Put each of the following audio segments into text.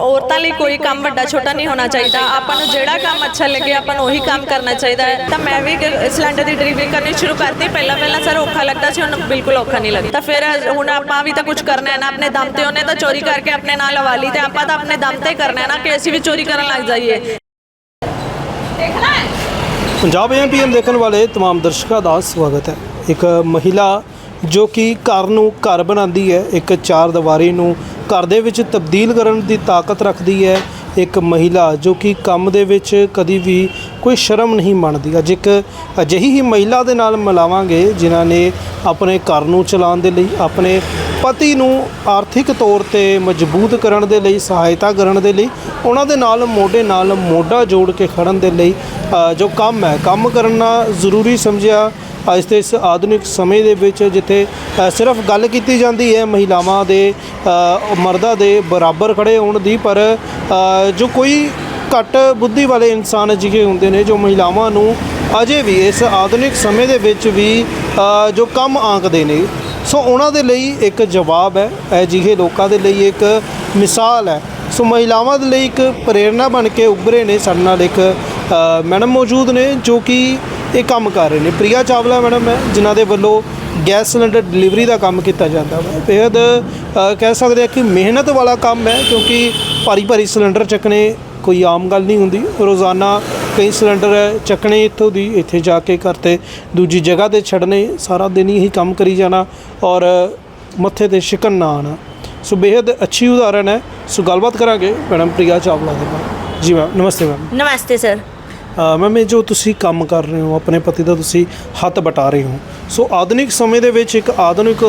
ਔਰਤਾਂ ਲਈ ਕੋਈ ਕੰਮ ਵੱਡਾ ਛੋਟਾ ਨਹੀਂ ਹੋਣਾ ਚਾਹੀਦਾ ਆਪਾਂ ਨੂੰ ਜਿਹੜਾ ਕੰਮ ਅੱਛਾ ਲੱਗੇ ਆਪਾਂ ਨੂੰ ਉਹੀ ਕੰਮ ਕਰਨਾ ਚਾਹੀਦਾ ਹੈ ਤਾਂ ਮੈਂ ਵੀ ਗ- ਸਿਲੰਡਰ ਦੀ ਡਿਲੀਵਰੀ ਕਰਨੀ ਸ਼ੁਰੂ ਕਰਤੀ ਪਹਿਲਾਂ ਪਹਿਲਾਂ ਸਰ ਔਖਾ ਲੱਗਦਾ ਸੀ ਹੁਣ ਬਿਲਕੁਲ ਔਖਾ ਨਹੀਂ ਲੱਗਦਾ ਤਾਂ ਫਿਰ ਹੁਣ ਆਪਾਂ ਵੀ ਤਾਂ ਕੁਝ ਕਰਨਾ ਹੈ ਨਾ ਆਪਣੇ ਦਮ ਤੇ ਉਹਨੇ ਤਾਂ ਚੋਰੀ ਕਰਕੇ ਆਪਣੇ ਨਾਲ ਲਵਾ ਲਈ ਤੇ ਆਪਾਂ ਤਾਂ ਆਪਣੇ ਦਮ ਤੇ ਕਰਨਾ ਹੈ ਨਾ ਕਿ ਅਸੀਂ ਵੀ ਚੋਰੀ ਕਰਨ ਲੱਗ ਜਾਈਏ ਪੰਜਾਬ ਐਮਪੀਐਮ ਦੇਖਣ ਵਾਲੇ तमाम ਦਰਸ਼ਕਾਂ ਦਾ ਸਵਾਗਤ ਹੈ ਇੱਕ ਮਹਿਲਾ ਜੋ ਕਿ ਘਰ ਨੂੰ ਘਰ ਬਣਾਉਂਦੀ ਹੈ, ਇੱਕ ਚਾਰ ਦੀਵਾਰੀ ਨੂੰ ਘਰ ਦੇ ਵਿੱਚ ਤਬਦੀਲ ਕਰਨ ਦੀ ਤਾਕਤ ਰੱਖਦੀ ਹੈ ਇੱਕ ਮਹਿਲਾ, ਜੋ ਕਿ ਕੰਮ ਦੇ ਵਿੱਚ ਕਦੀ ਵੀ ਕੋਈ ਸ਼ਰਮ ਨਹੀਂ ਮੰਨਦੀ। ਅੱਜ ਇੱਕ ਅਜਿਹੀ ਹੀ ਮਹਿਲਾ ਦੇ ਨਾਲ ਮਿਲਾਵਾਂਗੇ, ਜਿਨ੍ਹਾਂ ਨੇ ਆਪਣੇ ਘਰ ਨੂੰ ਚਲਾਉਣ ਦੇ ਲਈ, ਆਪਣੇ ਪਤੀ ਨੂੰ ਆਰਥਿਕ ਤੌਰ ਤੇ ਮਜ਼ਬੂਤ ਕਰਨ ਦੇ ਲਈ, ਸਹਾਇਤਾ ਕਰਨ ਦੇ ਲਈ, ਉਹਨਾਂ ਦੇ ਨਾਲ ਮੋਢੇ ਨਾਲ ਮੋਢਾ ਜੋੜ ਕੇ ਖੜਨ ਦੇ ਲਈ ਜੋ ਕੰਮ ਹੈ, ਕੰਮ ਕਰਨਾ ਜ਼ਰੂਰੀ ਸਮਝਿਆ। ਅੱਜ ਦੇ ਇਸ ਆਧੁਨਿਕ ਸਮੇਂ ਦੇ ਵਿੱਚ ਜਿੱਥੇ ਸਿਰਫ ਗੱਲ ਕੀਤੀ ਜਾਂਦੀ ਹੈ, ਮਹਿਲਾਵਾਂ ਦੇ ਮਰਦਾਂ ਦੇ ਬਰਾਬਰ ਖੜੇ ਹੋਣ ਦੀ, ਪਰ ਜੋ ਕੋਈ ਘੱਟ ਬੁੱਧੀ ਵਾਲੇ ਇਨਸਾਨ ਅਜਿਹੇ ਹੁੰਦੇ ਨੇ, ਜੋ ਮਹਿਲਾਵਾਂ ਨੂੰ ਅਜੇ ਵੀ ਇਸ ਆਧੁਨਿਕ ਸਮੇਂ ਦੇ ਵਿੱਚ ਵੀ ਜੋ ਕੰਮ ਆਂਕਦੇ ਨੇ ਸੋ ਉਹਨਾਂ ਦੇ ਲਈ ਇੱਕ ਜਵਾਬ ਹੈ, ਅਜਿਹੇ ਲੋਕਾਂ ਦੇ ਲਈ ਇੱਕ ਮਿਸਾਲ ਹੈ। ਸੋ ਮਹਿਲਾਵਾਂ ਦੇ ਲਈ ਇੱਕ ਪ੍ਰੇਰਣਾ ਬਣ ਕੇ ਉੱਭਰੇ ਨੇ, ਸਾਡੇ ਨਾਲ ਇੱਕ ਮੈਡਮ ਮੌਜੂਦ ਨੇ ਜੋ ਕਿ ਇਹ ਕੰਮ ਕਰ ਰਹੇ ਨੇ। ਪ੍ਰਿਆ ਚਾਵਲਾ ਮੈਡਮ ਹੈ, ਜਿਨ੍ਹਾਂ ਦੇ ਵੱਲੋਂ ਗੈਸ ਸਿਲੰਡਰ ਡਿਲੀਵਰੀ ਦਾ ਕੰਮ ਕੀਤਾ ਜਾਂਦਾ ਹੈ ਬੇਹੱਦ ਕਹਿ ਸਕਦੇ ਆ ਕਿ ਮਿਹਨਤ ਵਾਲਾ ਕੰਮ ਹੈ, ਕਿਉਂਕਿ ਭਾਰੀ ਭਾਰੀ ਸਿਲੰਡਰ ਚੱਕਣੇ ਕੋਈ ਆਮ ਗੱਲ ਨਹੀਂ ਹੁੰਦੀ। ਰੋਜ਼ਾਨਾ ਕਈ ਸਿਲੰਡਰ ਚੱਕਣੇ ਇੱਥੋਂ ਦੀ, ਇੱਥੇ ਜਾ ਕੇ ਘਰ ਤੇ ਦੂਜੀ ਜਗ੍ਹਾ ਤੇ ਛੱਡਣੇ, ਸਾਰਾ ਦਿਨ ਹੀ ਕੰਮ ਕਰੀ ਜਾਣਾ ਔਰ ਮੱਥੇ ਤੇ ਸ਼ਿਕਨ ਨਾ ਆਣਾ ਸੋ ਬੇਹੱਦ ਅੱਛੀ ਉਦਾਹਰਣ ਹੈ। ਸੋ ਗੱਲਬਾਤ ਕਰਾਂਗੇ ਮੈਡਮ ਪ੍ਰਿਆ ਚਾਵਲਾ ਦੇ ਨਾਲ। ਜੀ ਮੈਮ, ਨਮਸਤੇ ਮੈਮ। ਨਮਸਤੇ ਸਰ। ਮੈਮ ਇਹ ਜੋ ਤੁਸੀਂ ਕੰਮ ਕਰ ਰਹੇ ਹੋ ਆਪਣੇ ਪਤੀ ਦਾ ਤੁਸੀਂ ਹੱਥ ਬਟਾ ਰਹੇ ਹੋ। ਸੋ ਆਧੁਨਿਕ ਸਮੇਂ ਦੇ ਵਿੱਚ ਇੱਕ ਆਧੁਨਿਕ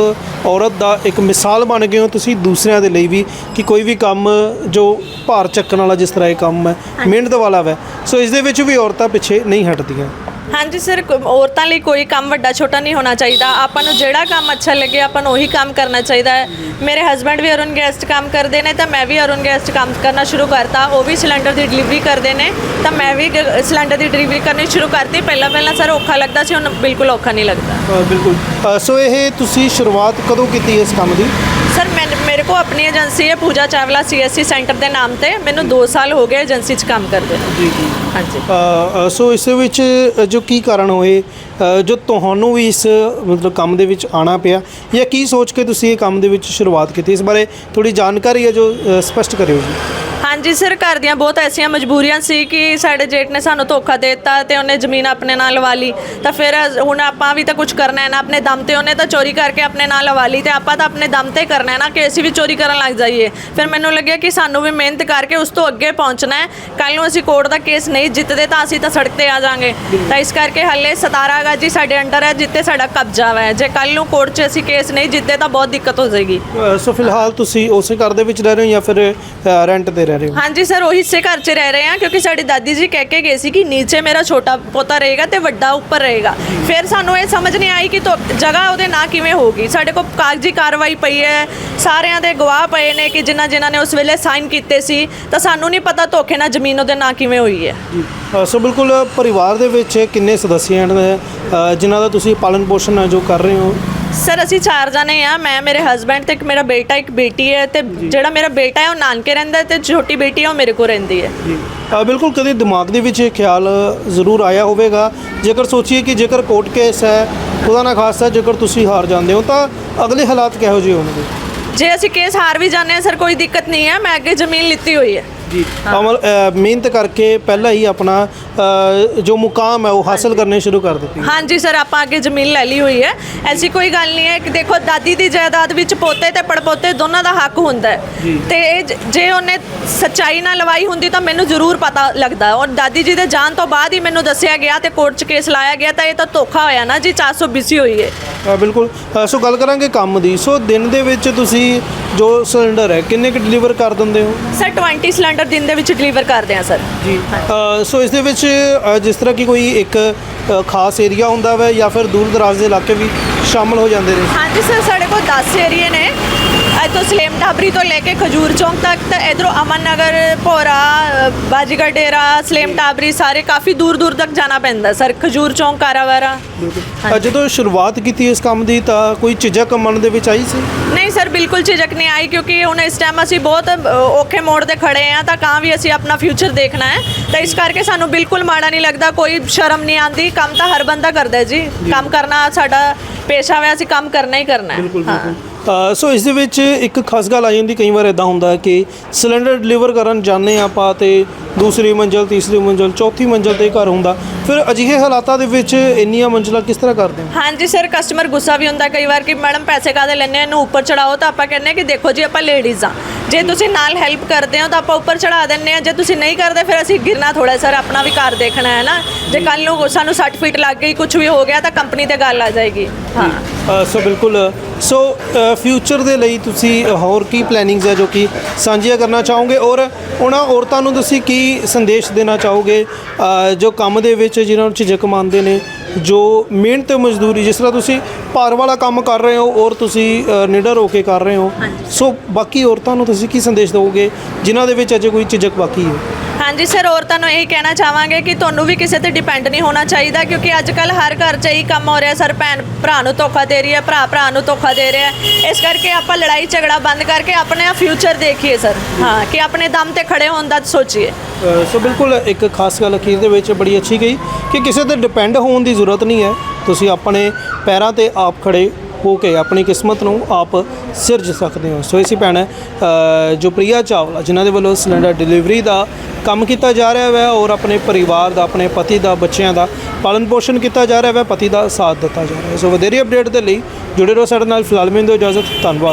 ਔਰਤ ਦਾ ਇੱਕ ਮਿਸਾਲ ਬਣ ਗਏ ਹੋ ਤੁਸੀਂ ਦੂਸਰਿਆਂ ਦੇ ਲਈ ਵੀ ਕਿ ਕੋਈ ਵੀ ਕੰਮ ਜੋ ਭਾਰ ਚੱਕਣ ਵਾਲਾ ਜਿਸ ਤਰ੍ਹਾਂ ਇਹ ਕੰਮ ਹੈ ਮਿਹਨਤ ਵਾਲਾ ਹੈ ਸੋ ਇਸ ਦੇ ਵਿੱਚ ਵੀ ਔਰਤਾਂ ਪਿੱਛੇ ਨਹੀਂ ਹਟਦੀਆਂ। ਹਾਂਜੀ ਸਰ ਔਰਤਾਂ ਲਈ ਕੋਈ ਕੰਮ ਵੱਡਾ ਛੋਟਾ ਨਹੀਂ ਹੋਣਾ ਚਾਹੀਦਾ। ਆਪਾਂ ਨੂੰ ਜਿਹੜਾ ਕੰਮ ਅੱਛਾ ਲੱਗੇ ਆਪਾਂ ਨੂੰ ਉਹੀ ਕੰਮ ਕਰਨਾ ਚਾਹੀਦਾ ਹੈ। ਮੇਰੇ ਹਸਬੰਡ ਵੀ ਅਰੁਣ ਗੈਸ 'ਚ ਕੰਮ ਕਰਦੇ ਨੇ ਤਾਂ ਮੈਂ ਵੀ ਅਰੁਣ ਗੈਸ 'ਚ ਕੰਮ ਕਰਨਾ ਸ਼ੁਰੂ ਕਰਤਾ। ਉਹ ਵੀ ਸਿਲੰਡਰ ਦੀ ਡਿਲੀਵਰੀ ਕਰਦੇ ਨੇ ਤਾਂ ਮੈਂ ਵੀ ਸਿਲੰਡਰ ਦੀ ਡਿਲੀਵਰੀ ਕਰਨੀ ਸ਼ੁਰੂ ਕਰਤੀ। ਪਹਿਲਾਂ ਪਹਿਲਾਂ ਸਰ ਔਖਾ ਲੱਗਦਾ ਸੀ ਹੁਣ ਬਿਲਕੁਲ ਔਖਾ ਨਹੀਂ ਲੱਗਦਾ। ਬਿਲਕੁਲ। ਸੋ ਇਹ ਤੁਸੀਂ ਸ਼ੁਰੂਆਤ ਕਦੋਂ ਕੀਤੀ ਇਸ ਕੰਮ ਦੀ? ਸਰ ਮੈਂ ਕੋ ਆਪਣੀ ਏਜੰਸੀ ਹੈ ਪੂਜਾ ਚਾਵਲਾ ਸੀਐਸਸੀ ਸੈਂਟਰ ਦੇ ਨਾਮ ਤੇ। ਮੈਨੂੰ 2 ਸਾਲ ਹੋ ਗਏ ਏਜੰਸੀ 'ਚ ਕੰਮ ਕਰਦੇ। ਜੀ ਜੀ। ਹਾਂਜੀ। ਅ, ਅ, ਸੋ ਇਸ ਵਿੱਚ ਅ, ਜੋ ਕੀ ਕਾਰਨ ਹੋਏ ਅ, ਜੋ ਤੁਹਾਨੂੰ ਵੀ ਇਸ ਮਤਲਬ ਕੰਮ ਦੇ ਵਿੱਚ ਆਣਾ ਪਿਆ ਜਾਂ ਕੀ ਸੋਚ ਕੇ ਤੁਸੀਂ ਇਹ ਕੰਮ ਦੇ ਵਿੱਚ ਸ਼ੁਰੂਆਤ ਕੀਤੀ? ਇਸ ਬਾਰੇ ਥੋੜੀ ਜਾਣਕਾਰੀ ਹੈ ਜੋ ਅ, ਸਪਸ਼ਟ ਕਰਿਓ ਜੀ। ਹਾਂਜੀ ਸਰ, ਘਰ ਦੀਆਂ ਬਹੁਤ ਐਸੀਆਂ ਮਜਬੂਰੀਆਂ ਸੀ ਕਿ ਸਾਡੇ ਜੇਠ ਨੇ ਸਾਨੂੰ ਧੋਖਾ ਦੇ ਦਿੱਤਾ ਤੇ ਉਹਨੇ ਜ਼ਮੀਨ ਆਪਣੇ ਨਾਲ ਲਵਾ ਲਈ। ਤਾਂ ਫਿਰ ਹੁਣ ਆਪਾਂ ਵੀ ਤਾਂ ਕੁਝ ਕਰਨਾ ਹੈ ਨਾ, ਆਪਣੇ ਦਮ ਤੇ ਉਹਨੇ ਤਾਂ ਚੋਰੀ ਕਰਕੇ ਆਪਣੇ ਨਾਲ ਲਵਾ ਲਈ ਤੇ ਆਪਾਂ ਤਾਂ ਆਪਣੇ ਦਮ ਤੇ ਕਰਨਾ ਹੈ ਨਾ ਕਿ ਅਸੀਂ ਵੀ ਚੋਰੀ ਕਰਨ ਲੱਗ ਜਾਈਏ। ਫਿਰ ਮੈਨੂੰ ਲੱਗਿਆ ਕਿ ਸਾਨੂੰ ਵੀ ਮਿਹਨਤ ਕਰਕੇ ਉਸ ਤੋਂ ਅੱਗੇ ਪਹੁੰਚਣਾ ਹੈ। ਕੱਲ ਨੂੰ ਅਸੀਂ ਕੋਰਟ ਦਾ ਕੇਸ ਨਹੀਂ ਜਿੱਤਦੇ ਤਾਂ ਅਸੀਂ ਤਾਂ ਸੜਕ ਤੇ ਆ ਜਾਾਂਗੇ ਤਾਂ ਇਸ ਕਰਕੇ ਹੱਲੇ 17 ਗਾ ਜੀ ਸਾਡੇ ਅੰਡਰ ਹੈ ਜਿੱਤੇ ਸਾਡਾ ਕਬਜ਼ਾ ਹੈ। ਜੇ ਕੱਲ ਨੂੰ ਕੋਰਟ 'ਚ ਅਸੀਂ ਕੇਸ ਨਹੀਂ ਜਿੱਤੇ ਤਾਂ ਬਹੁਤ ਦਿੱਕਤ ਹੋ ਜਾਏਗੀ। ਸੋ ਫਿਲਹਾਲ ਤੁਸੀਂ ਉਸੇ ਘਰ ਦੇ ਵਿੱਚ ਰਹਿ ਰਹੇ ਹੋ ਜਾਂ ਫਿਰ ਰੈਂਟ ਤੇ ਰਹਿ ਰਹੇ ਹੋ? ਹਾਂਜੀ ਸਰ ਉਹੀ ਸੇ ਘਰ 'ਚ ਰਹਿ ਰਹੇ ਹਾਂ ਕਿਉਂਕਿ ਸਾਡੀ ਦਾਦੀ ਜੀ ਕਹਿ ਕੇ ਗਏ ਸੀ ਕਿ ਨੀਚੇ ਮੇਰਾ ਛੋਟਾ ਪੋਤਾ ਰਹੇਗਾ ਤੇ ਵੱਡਾ ਉੱਪਰ ਰਹੇਗਾ। ਫਿਰ ਸਾਨੂੰ ਇਹ ਸਮਝ ਨਹੀਂ ਆਈ ਕਿ ਤੋ ਜਗ੍ਹਾ ਉਹਦੇ ਨਾਂ ਕਿਵੇਂ ਹੋਗੀ ਸਾਡੇ ਕੋਲ ਕਾਗਜ਼ੀ ਕਾਰਵਾਈ ਪਈ ਹੈ ਸਾਰਿਆਂ ਦੇ ਗਵਾਹ ਪਏ ਨੇ ਕਿ ਜਿਨ੍ਹਾਂ ਜਿਨ੍ਹਾਂ ਨੇ ਉਸ ਵੇਲੇ ਸਾਈਨ ਕੀਤੇ ਸੀ ਤਾਂ ਸਾਨੂੰ ਨਹੀਂ ਪਤਾ ਧੋਖੇ ਨਾਲ ਜ਼ਮੀਨ ਉਹਦੇ ਨਾਂ ਕਿਵੇਂ ਹੋਈ ਹੈ। ਅ, ਸੋ ਬਿਲਕੁਲ ਪਰਿਵਾਰ ਦੇ ਵਿੱਚ ਕਿੰਨੇ ਸਦੱਸਿਆ ਅ, ਜਿਨ੍ਹਾਂ ਦਾ ਤੁਸੀਂ ਪਾਲਣ ਪੋਸ਼ਣ ਹੈ ਜੋ ਕਰ ਰਹੇ ਹੋ? ਸਰ ਅਸੀਂ ਚਾਰ ਜਣੇ ਆ। ਮੈਂ ਮੇਰੇ ਹਸਬੰਡ ਤੇ ਇੱਕ ਮੇਰਾ ਬੇਟਾ ਇੱਕ ਬੇਟੀ ਹੈ ਤੇ ਜਿਹੜਾ ਮੇਰਾ ਬੇਟਾ ਹੈ ਉਹ ਨਾਨਕੇ ਰਹਿੰਦਾ ਹੈ ਤੇ ਛੋਟੀ ਬੇਟੀ ਹੈ ਉਹ ਮੇਰੇ ਕੋਲ ਰਹਿੰਦੀ ਹੈ। ਜੀ। ਅ, ਬਿਲਕੁਲ ਕਦੇ ਦਿਮਾਗ ਦੇ ਵਿੱਚ ਇਹ ਖਿਆਲ ਜ਼ਰੂਰ ਆਇਆ ਹੋਵੇਗਾ। ਜੇਕਰ ਸੋਚੀਏ ਕਿ ਜੇਕਰ ਕੋਰਟ ਕੇਸ ਹੈ ਖੁਦਾ ਨਾ ਖਾਸਾ ਜੇਕਰ ਤੁਸੀਂ ਹਾਰ ਜਾਂਦੇ ਹੋ ਤਾਂ ਅਗਲੇ ਹਾਲਾਤ ਕਿਹੋ ਜਿਹੇ ਹੋਣਗੇ? ਜੇ ਅਸੀਂ ਕੇਸ ਹਾਰ ਵੀ ਜਾਂਦੇ ਹਾਂ ਸਰ ਕੋਈ ਦਿੱਕਤ ਨਹੀਂ ਹੈ। ਮੈਂ ਅੱਗੇ ਜ਼ਮੀਨ ਲਿੱਤੀ ਹੋਈ ਹੈ। ਜੀ। ਅਮਲ ਅ, ਮਿਹਨਤ ਕਰਕੇ ਪਹਿਲਾਂ ਹੀ ਆਪਣਾ ਅ, ਜੋ ਮੁਕਾਮ ਹੈ ਉਹ ਹਾਸਲ ਕਰਨੇ ਸ਼ੁਰੂ ਕਰ ਦਿੱਤੀ। ਹਾਂਜੀ ਸਰ ਆਪਾਂ ਅੱਗੇ ਜ਼ਮੀਨ ਲੈ ਲਈ ਹੋਈ ਹੈ। ਐਸੀ ਕੋਈ ਗੱਲ ਨਹੀਂ ਹੈ ਕਿ ਦੇਖੋ ਦਾਦੀ ਦੀ ਜਾਇਦਾਦ ਵਿੱਚ ਪੋਤੇ ਤੇ ਪੜਪੋਤੇ ਦੋਨਾਂ ਦਾ ਹੱਕ ਹੁੰਦਾ ਹੈ। ਤੇ ਇਹ ਜ- ਜੇ ਉਹਨੇ ਸੱਚਾਈ ਨਾਲ ਲਵਾਈ ਹੁੰਦੀ ਤਾਂ ਮੈਨੂੰ ਜ਼ਰੂਰ ਪਤਾ ਲੱਗਦਾ। ਔਰ ਦਾਦੀ ਜੀ ਦੇ ਜਾਣ ਤੋਂ ਬਾਅਦ ਹੀ ਮੈਨੂੰ ਦੱਸਿਆ ਗਿਆ ਤੇ ਕੋਰਟ 'ਚ ਕੇਸ ਲਾਇਆ ਗਿਆ ਤਾਂ ਇਹ ਤਾਂ ਧੋਖਾ ਹੋਇਆ ਨਾ ਜੀ 420 ਹੋਈ ਹੈ। ਅ, ਬਿਲਕੁਲ। ਅ, ਸੋ ਗੱਲ ਕਰਾਂਗੇ ਕੰਮ ਦੀ। ਸੋ ਦਿਨ ਦੇ ਵਿੱਚ ਤੁਸੀਂ ਜੋ ਸਿਲੰਡਰ ਹੈ ਕਿੰਨੇ ਕੁ ਡਿਲੀਵਰ ਕਰ ਦਿੰਦੇ ਹੋ? ਸਰ 20 ਸਿਲੰਡਰ ਦਿਨ ਦੇ ਵਿੱਚ ਡਿਲੀਵਰ ਕਰਦੇ ਆ ਸਰ। ਜੀ। ਸੋ ਇਸ ਦੇ ਵਿੱਚ ਅ, ਜਿਸ ਤਰ੍ਹਾਂ ਕਿ ਕੋਈ ਇੱਕ ਅ, ਖਾਸ ਏਰੀਆ ਹੁੰਦਾ ਵਾ ਜਾਂ ਫਿਰ ਦੂਰ ਦਰਾਜ਼ ਦੇ ਇਲਾਕੇ ਵੀ ਸ਼ਾਮਲ ਹੋ ਜਾਂਦੇ ਨੇ? ਹਾਂਜੀ ਸਰ ਸਾਡੇ ਕੋਲ 10 ਏਰੀਏ ਨੇ। ਇੱਥੋਂ ਸਲੇਮ ਟਾਬਰੀ ਤੋਂ ਲੈ ਕੇ ਖਜੂਰ ਚੌਂਕ ਤੱਕ ਤਾਂ ਇਧਰੋਂ ਅਮਨ ਨਗਰ ਭੋਰਾ ਬਾਜੀਗਰ ਡੇਰਾ ਸਲੇਮ ਟਾਬਰੀ ਸਾਰੇ ਕਾਫੀ ਦੂਰ ਦੂਰ ਤੱਕ ਜਾਣਾ ਪੈਂਦਾ ਸਰ ਖਜੂਰ ਚੌਂਕ ਕਾਰਾਵਾਰਾ। ਅ, ਜਦੋਂ ਸ਼ੁਰੂਆਤ ਕੀਤੀ ਇਸ ਕੰਮ ਦੀ ਤਾਂ ਕੋਈ ਝਿਜਕ ਮਨ ਦੇ ਵਿੱਚ ਆਈ ਸੀ? ਨਹੀਂ ਸਰ ਬਿਲਕੁਲ ਝਿਜਕ ਨਹੀਂ ਆਈ ਕਿਉਂਕਿ ਹੁਣ ਇਸ ਟਾਈਮ ਅਸੀਂ ਬਹੁਤ ਔਖੇ ਮੋੜ ਤੇ ਖੜੇ ਆ ਤਾਂ ਕਾਂ ਵੀ ਅਸੀਂ ਆਪਣਾ ਫਿਊਚਰ ਦੇਖਣਾ ਹੈ। ਤਾਂ ਇਸ ਕਰਕੇ ਸਾਨੂੰ ਬਿਲਕੁਲ ਮਾੜਾ ਨਹੀਂ ਲੱਗਦਾ ਕੋਈ ਸ਼ਰਮ ਨਹੀਂ ਆਂਦੀ ਕੰਮ ਤਾਂ ਹਰ ਬੰਦਾ ਕਰਦਾ ਜੀ। ਕੰਮ ਕਰਨਾ ਸਾਡਾ ਪੇਸ਼ਾ ਹੈ ਅਸੀਂ ਕੰਮ ਕਰਨਾ ਹੀ ਕਰਨਾ ਹੈ। ਬਿਲਕੁਲ। ਬਿਲਕੁਲ। ਸੋ ਇਸ ਦੇ ਵਿੱਚ ਇੱਕ ਖਾਸ ਗੱਲ ਆ ਜਾਂਦੀ, ਕਈ ਵਾਰ ਇਦਾਂ ਹੁੰਦਾ ਹੈ ਕਿ ਸਿਲੰਡਰ ਡਿਲੀਵਰ ਕਰਨ ਜਾਂਦੇ ਹਾਂ ਆਪਾਂ ਤੇ ਦੂਸਰੀ ਮੰਜ਼ਲ ਤੀਸਰੀ ਮੰਜ਼ਲ ਚੌਥੀ ਮੰਜ਼ਲ ਤੇ ਘਰ ਹੁੰਦਾ। ਫਿਰ ਅਜਿਹੇ ਹਾਲਾਤਾਂ ਦੇ ਵਿੱਚ ਇੰਨੀਆਂ ਮੰਜ਼ਲਾਂ ਕਿਸ ਤਰ੍ਹਾਂ ਕਰਦੇ ਹੋ? ਹਾਂਜੀ ਸਰ ਕਸਟਮਰ ਗੁੱਸਾ ਵੀ ਹੁੰਦਾ ਕਈ ਵਾਰ ਕਿ ਮੈਡਮ ਪੈਸੇ ਕਾਦੇ ਲੈਣੇ ਇਹਨੂੰ ਉੱਪਰ ਚੜਾਓ ਤਾਂ ਆਪਾਂ ਕਹਿੰਦੇ ਕਿ ਦੇਖੋ ਜੀ ਆਪਾਂ ਲੇਡੀਜ਼ ਆ ਜੇ ਤੁਸੀਂ ਨਾਲ ਹੈਲਪ ਕਰਦੇ ਹੋ ਤਾਂ ਆਪਾਂ ਉੱਪਰ ਚੜਾ ਦਿੰਨੇ ਆ ਜੇ ਤੁਸੀਂ ਨਹੀਂ ਕਰਦੇ ਫਿਰ ਅਸੀਂ ਗਿਰਨਾ ਥੋੜਾ ਸਰ ਆਪਣਾ ਵੀ ਘਰ ਦੇਖਣਾ ਹੈ ਨਾ। ਜੇ ਕੱਲ ਨੂੰ ਸਾਨੂੰ 60 ਫੀਟ ਲੱਗ ਗਈ ਕੁਝ ਵੀ ਹੋ ਗਿਆ ਤਾਂ ਕੰਪਨੀ ਤੇ ਗੱਲ ਆ ਜਾਏਗੀ। ਹਾਂ। ਸੋ ਬਿਲਕੁਲ ਸੋ ਫਿਊਚਰ ਦੇ ਲਈ ਤੁਸੀਂ ਹੋਰ ਕੀ ਪਲੈਨਿੰਗਸ ਹੈ ਜੋ ਕਿ ਸਾਂਝੀਆਂ ਕਰਨਾ ਚਾਹੋਗੇ? ਔਰ ਉਹਨਾਂ ਔਰਤਾਂ ਨੂੰ ਤੁਸੀਂ ਕੀ ਸੰਦੇਸ਼ ਦੇਣਾ ਚਾਹੋਗੇ ਜੋ ਕੰਮ ਦੇ ਵਿੱਚ ਜਿਨ੍ਹਾਂ ਨੂੰ ਝਿਜਕ ਮੰਨਦੇ ਨੇ ਜੋ ਮਿਹਨਤ ਤੇ ਮਜ਼ਦੂਰੀ ਜਿਸ ਤਰ੍ਹਾਂ ਤੁਸੀਂ ਭਾਰ ਵਾਲਾ ਕੰਮ ਕਰ ਰਹੇ ਹੋ ਔਰ ਤੁਸੀਂ ਨਿਡਰ ਹੋ ਕੇ ਕਰ ਰਹੇ ਹੋ ਸੋ ਬਾਕੀ ਔਰਤਾਂ ਨੂੰ ਤੁਸੀਂ ਕੀ ਸੰਦੇਸ਼ ਦਿਓਗੇ ਜਿਨ੍ਹਾਂ ਦੇ ਵਿੱਚ ਅਜੇ ਕੋਈ ਝਿਜਕ ਬਾਕੀ ਹੈ? ਹਾਂਜੀ ਸਰ ਔਰਤਾਂ ਨੂੰ ਇਹੀ ਕਹਿਣਾ ਚਾਹਾਂਗੇ ਕਿ ਤੁਹਾਨੂੰ ਵੀ ਕਿਸੇ ਤੇ ਡਿਪੈਂਡ ਨਹੀਂ ਹੋਣਾ ਚਾਹੀਦਾ ਕਿਉਂਕਿ ਅੱਜ ਕੱਲ ਹਰ ਘਰ 'ਚ ਇਹੀ ਕੰਮ ਹੋ ਰਿਹਾ। ਸਰ ਭੈਣ ਭਰਾ ਨੂੰ ਧੋਖਾ ਦੇ ਰਹੀ ਹੈ ਭਰਾ ਭਰਾ ਨੂੰ ਧੋਖਾ ਦੇ ਰਿਹਾ ਹੈ। ਇਸ ਕਰਕੇ ਆਪਾਂ ਲੜਾਈ ਝਗੜਾ ਬੰਦ ਕਰਕੇ ਆਪਣੇ ਫਿਊਚਰ ਦੇਖੀਏ ਸਰ। ਹਾਂ ਕਿ ਆਪਣੇ ਦਮ ਤੇ ਖੜੇ ਹੋਣ ਦਾ ਸੋਚੀਏ। ਅ, ਸੋ ਬਿਲਕੁਲ ਇੱਕ ਖਾਸ ਗੱਲ ਅਖੀਰ ਦੇ ਵਿੱਚ ਬੜੀ ਅੱਛੀ ਗਈ ਕਿ ਕਿਸੇ ਤੇ ਡਿਪੈਂਡ ਹੋਣ ਦੀ ਜ਼ਰੂਰਤ ਨਹੀਂ ਹੈ। ਤੁਸੀਂ ਆਪਣੇ ਪੈਰਾਂ ਤੇ ਆਪ ਖੜੇ ਹੋ ਕੇ ਆਪਣੀ ਕਿਸਮਤ ਨੂੰ ਆਪ ਸਿਰਜ ਸਕਦੇ ਹੋ। ਸੋ ਇਸੀ ਭੈਣ ਜੋ ਪ੍ਰਿਆ ਚਾਵਲਾ, ਜਿਨ੍ਹਾਂ ਦੇ ਵੱਲੋਂ ਸਿਲੰਡਰ ਡਿਲੀਵਰੀ ਦਾ ਕੰਮ ਕੀਤਾ ਜਾ ਰਿਹਾ ਹੈ ਔਰ ਆਪਣੇ ਪਰਿਵਾਰ ਦਾ, ਆਪਣੇ ਪਤੀ ਦਾ, ਬੱਚਿਆਂ ਦਾ ਪਾਲਣ ਪੋਸ਼ਣ ਕੀਤਾ ਜਾ ਰਿਹਾ ਹੈ ਪਤੀ ਦਾ ਸਾਥ ਦਿੱਤਾ ਜਾ ਰਿਹਾ। ਹੈ ਸੋ ਵਧੇਰੇ ਅਪਡੇਟ ਦੇ ਲਈ ਜੁੜੇ ਰਹੋ ਸਾਡੇ ਨਾਲ। ਫਿਲਹਾਲ ਮੈਨੂੰ ਦਿਓ ਇਜਾਜ਼ਤ, ਧੰਨਵਾਦ।